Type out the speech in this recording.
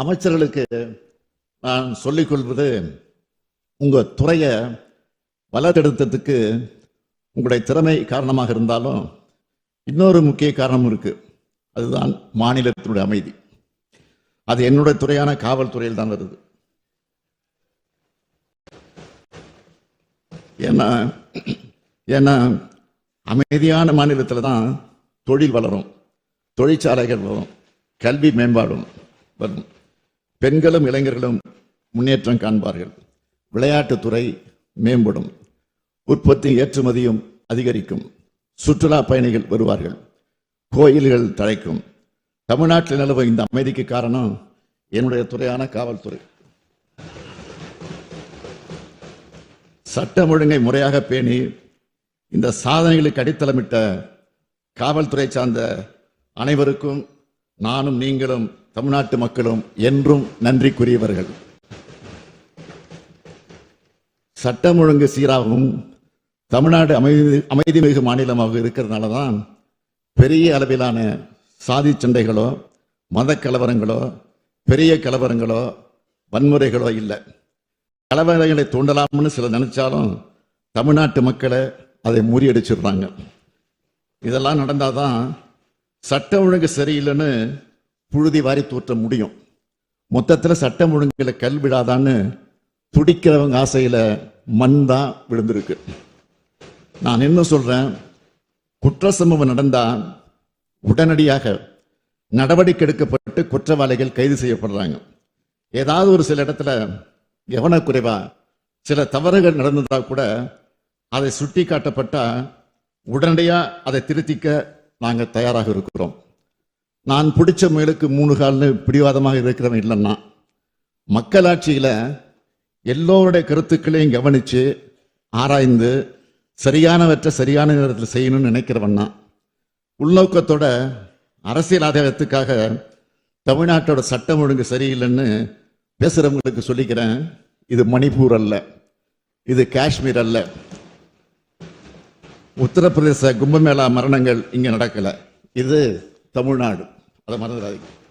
அமைச்சர்களுக்கு நான் சொல்லிக்கொள்வது கொள்வது துறையை வளர்த்தெடுத்ததுக்கு உங்களுடைய திறமை காரணமாக இருந்தாலும் இன்னொரு முக்கிய காரணம் இருக்குது அதுதான் மாநிலத்தினுடைய அமைதி. அது என்னுடைய துறையான காவல்துறையில் தான் வருது. ஏன்னா ஏன்னா அமைதியான மாநிலத்தில் தான் தொழில் வளரும். தொழிற்சாலைகள் வரும். கல்வி மேம்பாடும் வரும். பெண்களும் இளைஞர்களும் முன்னேற்றம் காண்பார்கள். விளையாட்டுத்துறை மேம்படும். உற்பத்தி ஏற்றுமதியும் அதிகரிக்கும். சுற்றுலா பயணிகள் வருவார்கள். கோயில்கள் தழைக்கும். தமிழ்நாட்டில் நிலவும் இந்த அமைதிக்கு காரணம் என்னுடைய துறையான காவல்துறை. சட்டம் ஒழுங்கை முறையாக பேணி இந்த சாதனைகளுக்கு அடித்தளமிட்ட காவல்துறை சார்ந்த அனைவருக்கும் நானும் நீங்களும் தமிழ்நாட்டு மக்களும் என்றும் நன்றிக்குரியவர்கள். சட்டம் ஒழுங்கு சீராகவும் தமிழ்நாடு அமைதி அமைதி மிகு மாநிலமாக இருக்கிறதுனால தான் பெரிய அளவிலான சாதி சண்டைகளோ மத கலவரங்களோ பெரிய கலவரங்களோ வன்முறைகளோ இல்லை. கலவரங்களை தூண்டலாம்னு சில நினைச்சாலும் தமிழ்நாட்டு மக்களை அதை முறியடிச்சிடுறாங்க இதெல்லாம் நடந்தால் தான் சட்டம் ஒழுங்கு சரியில்லைன்னு புழுதி வாரி தூற்ற முடியும். மொத்தத்தில் சட்டம் ஒழுங்கில் கல் விழாதான்னு துடிக்கிறவங்க ஆசையில் மண் தான் விழுந்திருக்கு. நான் என்ன சொல்கிறேன் குற்ற சம்பவம் நடந்தால் உடனடியாக நடவடிக்கை எடுக்கப்பட்டு குற்றவாளிகள் கைது செய்யப்படுறாங்க. ஏதாவது ஒரு சில இடத்துல கவனக்குறைவா சில தவறுகள் நடந்ததாக கூட அதை சுட்டி காட்டப்பட்டால் உடனடியாக அதை திருத்திக்க நாங்கள் தயாராக இருக்கிறோம். நான் பிடிச்ச முயலுக்கு மூணு கால்னு பிடிவாதமாக இருக்கிறவன் இல்லைன்னா மக்களாட்சியில் எல்லோருடைய கருத்துக்களையும் கவனிச்சு ஆராய்ந்து சரியானவற்றை சரியான நேரத்தில் செய்யணும்னு நினைக்கிறவன்னா உள்நோக்கத்தோட அரசியல் ஆதாயத்துக்காக தமிழ்நாட்டோட சட்டம் ஒழுங்கு சரியில்லைன்னு பேசுகிறவங்களுக்கு சொல்லிக்கிறேன். இது மணிப்பூர் அல்ல இது காஷ்மீர் அல்ல. உத்தரப்பிரதேச கும்பமேளா மரணங்கள் இங்கே நடக்கலை. இது தமிழ்நாடு. அதை மறந்துடாதீங்க.